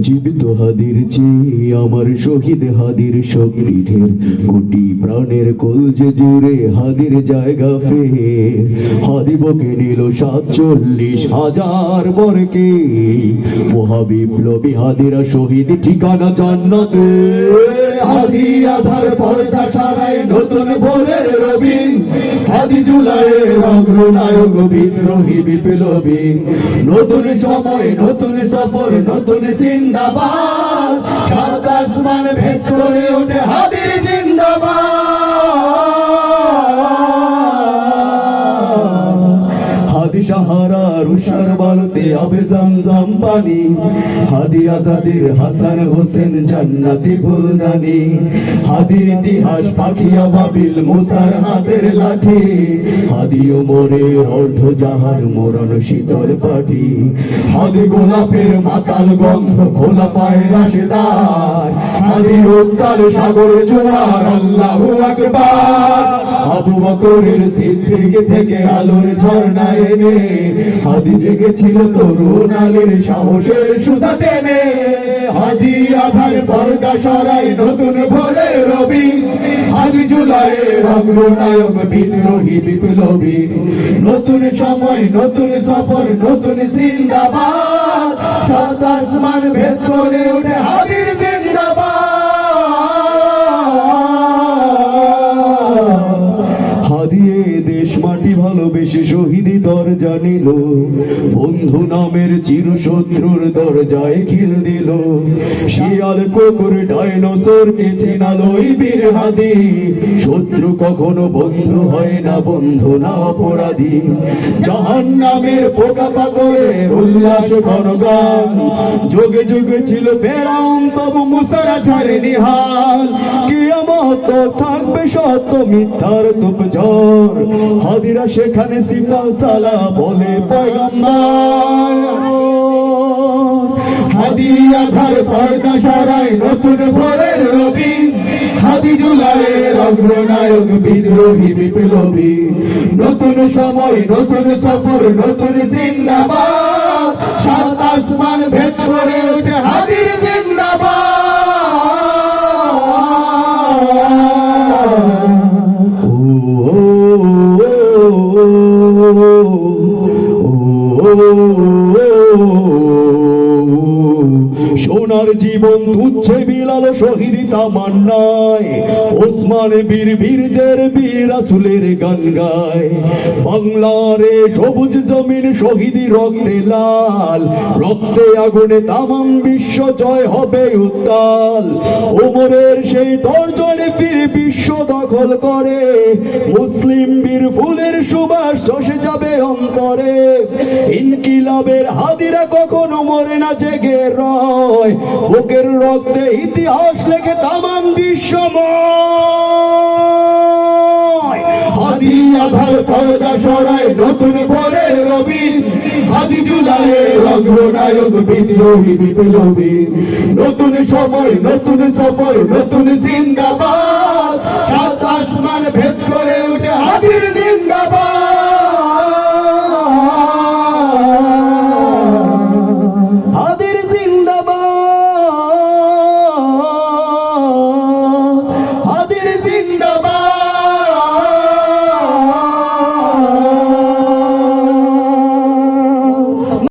জীবিত হাদির চেয়ে আমার শহীদ হাদির শক্তি ঢের কোটি প্রাণের কলজে জুড়ে হাদির জায়গা ফের। হাদিবকে নিল সাতচল্লিশ হাজার বরকে। মহা বিপ্লবী হাদিরা শহীদ ঠিকানা জান্নাতে। হাদি আধার পর্দা সারাই নতুন ভোরের অগ্রনায়ক বিদ্রোহী বিপ্লবী। নতুন সময় নতুন সফর নতুন আসমান জিন্দাবাদ। সাহারা রুষার জমজম পানি, হাদি আজাদের হাসান হোসেন জান্নাতি ফুলদানি, হাদি ইতিহাস পাখিয়া বাবিল মুসার হাতের লাঠি, হাদি ওমরের অর্ধ জাহার মোরন শীতল পাটি হাদি গোলাপের মাতাল গন্ধ খোলা পায় রাশেদার, হাদি উত্তাল সাগর জোয়ার, আল্লাহু আকবার। আবু বকরের সিদ্দিক থেকে আলোর ঝর্ণা এনে হাদি জেগেছিল তরুণ আলীর সাহসের সুতা টেনে হাদি আধার সরাই নতুন ভোরের রবি। জুলাইয়ের অগ্রনায়ক বিদ্রোহী বিপ্লবী। নতুন সময়, নতুন সফর, নতুন জিন্দাবাদ। সাত আসমান উঠে হাদির জিন্দাবাদ। মাটি ভালোবেসে শহীদি দরজা নিল। বন্ধু নামের চিরশত্রুর দরজায় খিল দিল। শিয়াল কুকুর ডাইনোসর কে চিনালো বীর হাদি শত্রু কখনো বন্ধু হয় না, বন্ধু না অপরাধী। জাহান নামের পোকা পাকড়ের উল্লাস গণগান যোগে যোগে ছিল ফেরাউন, তবু মুসারা ছাড়েনি হাল কিয়ামত থাকবে সত্য মিথ্যার তুপ ঝড় হাদিরা সেখানে সিফা সালা বলে পয়গম্বর। পর্দা নতুন রবি। অগ্রনায়ক বিদ্রোহী বিপ্লবী। নতুন সময়, নতুন সফর, নতুন জিন্দাবাদ। সাত আসমান ভেদ করে ওঠে সোনার জীবন তুচ্ছে বিলাল শহীদ তামান্নায় ওসমান বীর বীরদের বীর আসুলের গান গায়। বাংলারে সবুজ জমিন শহীদি রক্তে লাল। রক্তে আগুনে তামাম বিশ্ব জয় হবে উত্তাল। ওমরের সেই তর্জনে ফিরে বিশ্ব দখল করে। মুসলিম বীর ফুলের সুবাস চষে যাবে অন্তরে। ইনকিলাবের হাদিরা কখনো মরে না, জেগে রয়। বুকের রক্তে ইতিহাস লেখে তামাম বিশ্বময়। নতুন সময়, নতুন সফর, নতুন জিন্দাবাদ। সাত আসমান ভেদ করে উঠে হাদির জিন্দাবাদ